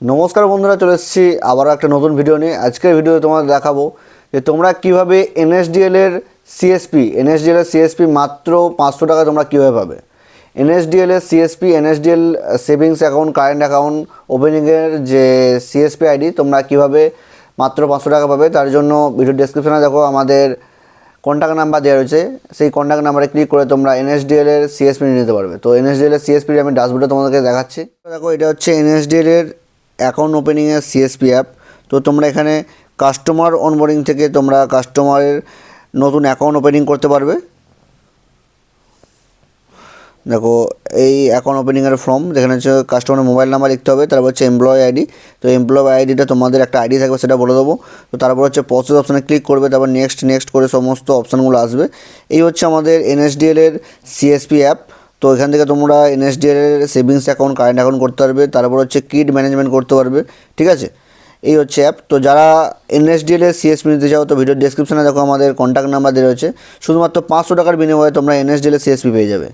নমস্কার বন্ধুরা, চলে এসেছি আবারও একটা নতুন ভিডিও নিয়ে। আজকের ভিডিওতে তোমাদের দেখাবো যে তোমরা কীভাবে এনএসডিএল এর সিএসপি এনএসডিএল এর সিএসপি মাত্র পাঁচশো টাকা তোমরা কীভাবে পাবে? এনএসডিএল এর CSP NSDL savings account current account ওপেনিংয়ের যে সিএসপি আইডি তোমরা কীভাবে মাত্র পাঁচশো টাকা পাবে, তার জন্য ভিডিও ডেসক্রিপশনে দেখো আমাদের কন্ট্যাক্ট নাম্বার দেওয়া রয়েছে। সেই কন্ট্যাক্ট নাম্বারে ক্লিক করে তোমরা এনএসডিএল এর সিএসপি নিতে পারবে। তো এনএসডিএল এর সিএসপি আমি ডাসবোর্ডে তোমাদেরকে দেখাচ্ছি। দেখো, এটা হচ্ছে এনএসডিএল এর অ্যাকাউন্ট ওপেনিংয়ের সিএসপি অ্যাপ তো তোমরা এখানে কাস্টমার অনবোর্ডিং থেকে তোমরা কাস্টমারের নতুন অ্যাকাউন্ট ওপেনিং করতে পারবে। দেখো, এই অ্যাকাউন্ট ওপেনিংয়ের ফর্ম যেখানে হচ্ছে কাস্টমারের মোবাইল নাম্বার লিখতে হবে, তারপর হচ্ছে এমপ্লয় আইডি তো এমপ্লয় আইডিটা তোমাদের একটা আইডি থাকবে, সেটা বলে দেবো। তো তারপর হচ্ছে প্রসেস অপশানে ক্লিক করবে, তারপর নেক্সট নেক্সট করে সমস্ত অপশানগুলো আসবে। এই হচ্ছে আমাদের এনএসডিএল এর সিএসপি অ্যাপ তো এখান থেকে তোমরা এনএসডিএল এর সেভিংস অ্যাকাউন্ট কারেন্ট অ্যাকাউন্ট করতে পারবে, তারপর হচ্ছে কিড ম্যানেজমেন্ট করতে পারবে, ঠিক আছে? এই হচ্ছে অ্যাপ তো যারা এনএসডিএল এর সিএসপি নিতে চাও, তো ভিডিও ডেসক্রিপশনে দেখো আমাদের কন্ট্যাক্ট নাম্বার দেওয়া রয়েছে। শুধুমাত্র পাঁচশো টাকার বিনিময়ে তোমরা এনএসডিএল এর সিএসপি পেয়ে যাবে।